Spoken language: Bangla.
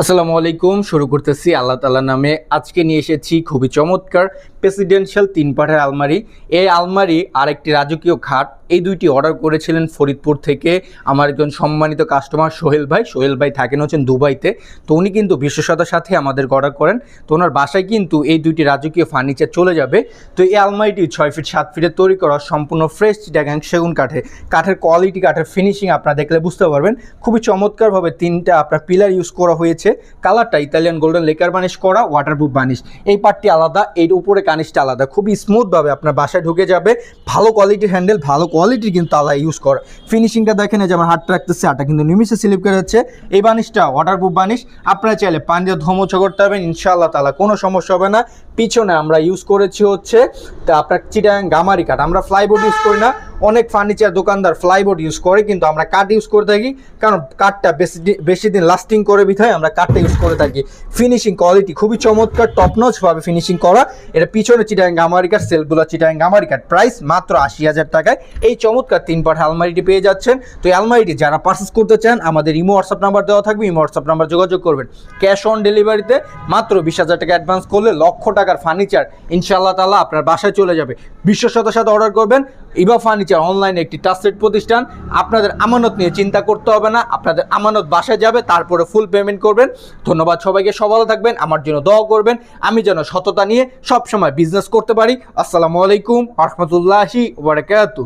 আসসালামু আলাইকুম, শুরু করতেছি আল্লাহ তালা নামে। আজকে নিয়ে এসেছি খুবই চমৎকার প্রেসিডেন্সিয়াল তিন পাঠের আলমারি। এই আলমারি আরেকটি রাজকীয় খাট এই দুইটি অর্ডার করেছিলেন ফরিদপুর থেকে আমার একজন সম্মানিত কাস্টমার সোহেল ভাই। সোহেল ভাই থাকেন হচ্ছেন দুবাইতে। তো উনি কিন্তু বিশ্বসতার সাথে আমাদের অর্ডার করেন। তো ওনার বাসায় কিন্তু এই দুইটি রাজকীয় ফার্নিচার চলে যাবে। তো এই আলমারিটি ছয় ফিট সাত ফিটে তৈরি করা সম্পূর্ণ ফ্রেশ চিটাগাং সেগুন কাঠে। কাঠের কোয়ালিটি কাঠের ফিনিশিং আপনারা দেখলে বুঝতে পারবেন। খুবই চমৎকারভাবে তিনটা আপনার পিলার ইউজ করা হয়েছে। কালারটা ইতালিয়ান গোল্ডেন লেকার বানিশ করা ওয়াটারপ্রুফ বানিশ। এই পার্টটি আলাদা, এর উপরে কানিশটা আলাদা। খুবই স্মুথভাবে আপনার বাসায় ঢুকে যাবে। ভালো কোয়ালিটির হ্যান্ডেল ভালো কোয়ালিটির কিন্তু তালা ইউজ করা। ফিনিশিংটা দেখেন, এই যে আমার হাতটা রাখতেছে, হাতটা কিন্তু নিমিশে স্লিপ করে যাচ্ছে। এই বানিশটা ওয়াটারপ্রুফ বানিশ, আপনারা চাইলে পান দিয়ে করতে পারবেন, ইনশাআল্লাহ তালা কোনো সমস্যা হবে না। পিছনে আমরা ইউজ করেছি হচ্ছে, তা আপনার চিটাং গামারি কাঠ। আমরা ফ্লাইবোর্ড ইউজ করি না অনেক ফার্নিচার দোকানদার ফ্লাইবোর্ড ইউজ করে, কিন্তু আমরা কাঠ ইউজ করে থাকি। কারণ কাঠটা বেশি বেশি দিন লাস্টিং করে বিধায় আমরা কাঠটা ইউজ করে থাকি। ফিনিশিং কোয়ালিটি খুবই চমৎকার টপ নচ ভাবে ফিনিশিং করা। এটা পিছনে চিটাং গামারি কাঠ সেলগুলো চিটাং গামারি কাঠ প্রাইস মাত্র আশি হাজার টাকায়। এই চমৎকার তিন পাঠ আলমারিটি পেয়ে যাচ্ছেন। তো এই আলমারিটি যারা পারচেস করতে চান, আমাদের ইমো হোয়াটসঅ্যাপ নাম্বার দেওয়া থাকবে ইমো হোয়াটসঅ্যাপ নাম্বার যোগাযোগ করবেন। ক্যাশ অন ডেলিভারিতে মাত্র বিশ হাজার টাকা অ্যাডভান্স করলে লক্ষ টাকার ফার্নিচার ইনশাআল্লাহ তালা আপনার বাসায় চলে যাবে। বিশ্বসতার সাথে অর্ডার করবেন ইভা ফার্নিচার অনলাইনে একটি ট্রাস্টেড প্রতিষ্ঠান, আপনাদের আমানত নিয়ে চিন্তা করতে হবে না, আপনাদের আমানত বাসায় যাবে, তারপরে ফুল পেমেন্ট করবেন। ধন্যবাদ সবাইকে, সব থাকবেন, আমার জন্য দোয়া করবেন, আমি যেন সততা নিয়ে সবসময় বিজনেস করতে পারি। আসসালামু আলাইকুম রহমতুল্লাহি ওবারাকাতু